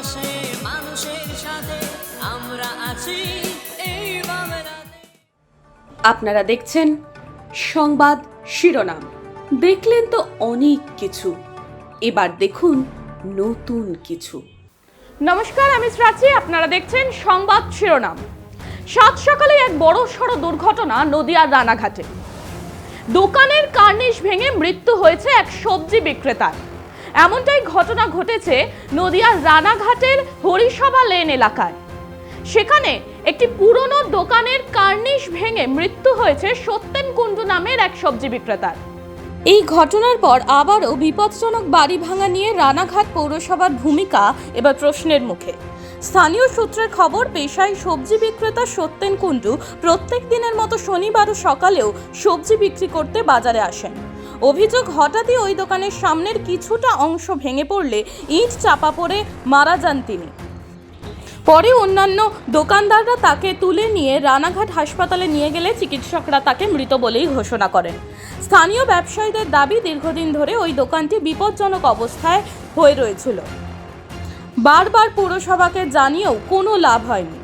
পাশে মানুষের সাথে আমরা আছি। এই আপনারা দেখছেন সংবাদ শিরোনাম। দেখলেন তো অনেক কিছু। এবার দেখুন নতুন কিছু। নমস্কার আমি শ্রাচি। আপনারা দেখছেন সংবাদ শিরোনাম। সাত সকালে এক বড় সড় দুর্ঘটনা নদিয়ার রানাঘাটে। দোকানের কার্নিশ ভেঙে মৃত্যু হয়েছে এক সবজি বিক্রেতার। এমনটাই ঘটনা ঘটেছে নদিয়ার রানাঘাটের হরিসভা লেন এলাকায়। সেখানে একটি পুরনো দোকানের কার্নিশ ভেঙে মৃত্যু হয়েছে সত্যেন কুণ্ডু নামের এক সবজি বিক্রেতার। এই ঘটনার পর আবারও বিপজ্জনক বাড়ি ভাঙা নিয়ে রানাঘাট পৌরসভার ভূমিকা এবার প্রশ্নের মুখে। স্থানীয় সূত্রের খবর, পেশায় সবজি বিক্রেতা সত্যেন কুণ্ডু প্রত্যেক দিনের মতো শনিবারও সকালেও সবজি বিক্রি করতে বাজারে আসেন। অভিযোগ হঠাৎই ওই দোকানের সামনের কিছুটা অংশ ভেঙে পড়লে ইট চাপা পড়ে মারা যান তিনি। পরে অন্যান্য দোকানদাররা তাকে তুলে নিয়ে রানাঘাট হাসপাতালে নিয়ে গেলে চিকিৎসকরা তাকে মৃত বলেই ঘোষণা করেন। স্থানীয় ব্যবসায়ীদের দাবি দীর্ঘদিন ধরে ওই দোকানটি বিপজ্জনক অবস্থায় হয়ে রয়েছিল। বারবার পুরসভাকে জানিয়েও কোনো লাভ হয়নি।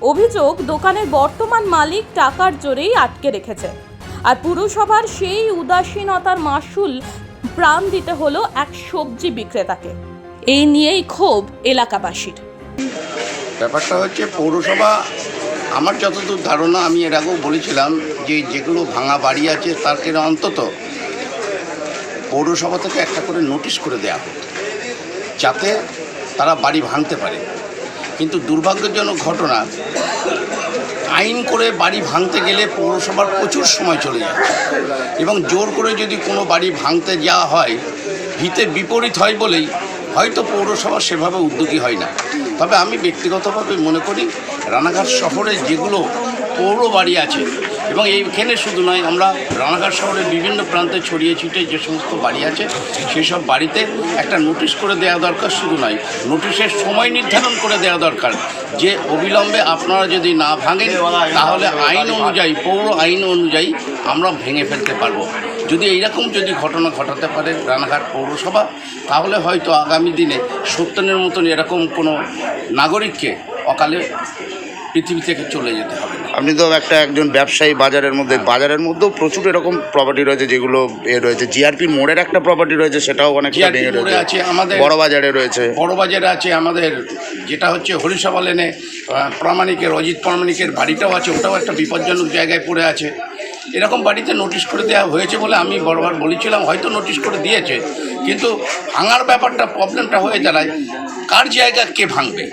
অভিযোগ, দোকানের বর্তমান মালিক টাকার জোরেই আটকে রেখেছে। আর পুরসভার সেই উদাসীনতার মাসুল প্রাণ দিতে হলো এক সবজি বিক্রেতাকে। এই নিয়েই ক্ষোভ এলাকাবাসীর। ব্যাপারটা হচ্ছে পৌরসভা, আমার যতদূর ধারণা, আমি এর আগেও বলেছিলাম যে যেগুলো ভাঙা বাড়ি আছে তার তাকে অন্তত পৌরসভা থেকে একটা করে নোটিশ করে দেওয়া হোক, যাতে তারা বাড়ি ভাঙতে পারে। কিন্তু দুর্ভাগ্যজনক ঘটনা আইন করে বাড়ি ভাঙতে গেলে পৌরসভার প্রচুর সময় চলে যায়। এবং জোর করে যদি কোনো বাড়ি ভাঙতে যাওয়া হয়, হিতে বিপরীত হয় বলেই হয়তো পৌরসভা সেভাবে উদ্যোগী হয় না। তবে আমি ব্যক্তিগতভাবে মনে করি, রানাঘাট শহরে যেগুলো পৌর বাড়ি আছে এবং এইখানে শুধু নয়, আমরা রানাঘাট শহরের বিভিন্ন প্রান্তে ছড়িয়ে ছিটিয়ে যে সমস্ত বাড়ি আছে, সেই সব বাড়িতে একটা নোটিশ করে দেওয়া দরকার, শুধু নয়, নোটিশের সময় নির্ধারণ করে দেওয়া দরকার যে অবিলম্বে আপনারা যদি না ভাঙেন, তাহলে আইন অনুযায়ী, পৌর আইন অনুযায়ী আমরা ভেঙে ফেলতে পারব। যদি এইরকম যদি ঘটনা ঘটাতে পারে রানাঘাট পৌরসভা, তাহলে হয়তো আগামী দিনে সত্যনের মতন এরকম কোনো নাগরিককে অকালে পৃথিবী থেকে চলে যেতে হবে। আপনি তো একটা একজন ব্যবসায়ী বাজারের মধ্যে বাজারের মধ্যেও প্রচুর এরকম প্রপার্টি রয়েছে যেগুলো এ রয়েছে। জিআরপি মোড়ের একটা প্রপার্টি রয়েছে সেটাও অনেক আছে আমাদের বড় বাজারে রয়েছে। বড় বাজারে আছে আমাদের যেটা হচ্ছে হরিসভা লেনে প্রামাণিকের অজিত প্রামাণিকের বাড়িটাও আছে ওটাও একটা বিপজ্জনক জায়গায় পড়ে আছে। এরকম বাড়িতে নোটিশ করে দেওয়া হয়েছে বলে আমি বড়বার বলেছিলাম হয়তো নোটিশ করে দিয়েছে। কিন্তু ভাঙার ব্যাপারটা প্রবলেমটা হয়ে দাঁড়ায় কার জায়গা কে ভাঙবে?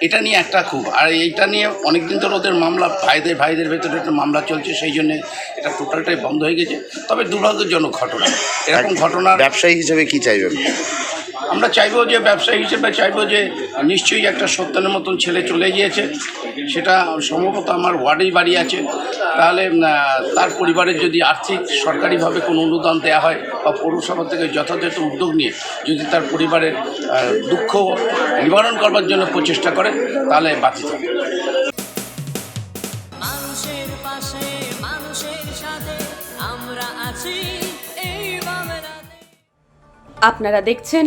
এটা নিয়ে একটা খুব আর এইটা নিয়ে অনেকদিন ধরে ওদের মামলা ভাইদের ভাইদের ভেতরে একটা মামলা চলছে সেই জন্য এটা টোটালটাই বন্ধ হয়ে গেছে। তবে দুর্ভাগ্যজনক ঘটনা। এরকম ঘটনা ব্যবসায়ী হিসেবে কি চাইবেন? আমরা চাইব যে ব্যবসায়ী হিসেবে চাইব যে নিশ্চয়ই একটা সত্যানের মতন ছেলে চলে গিয়েছে। সেটা সম্ভবত আমার ওয়ার্ডেই বাড়ি আছে। তাহলে তার পরিবারের যদি আর্থিক সরকারিভাবে কোনো অনুদান দেওয়া হয় বা পৌরসভা থেকে যথাযথ উদ্যোগ নিয়ে যদি তার পরিবারের দুঃখ নিবারণ করবার জন্য প্রচেষ্টা করে তাহলে বাঁচি থাকে মানুষের পাশে মানুষের সাথে আমরা আছি আপনারা দেখছেন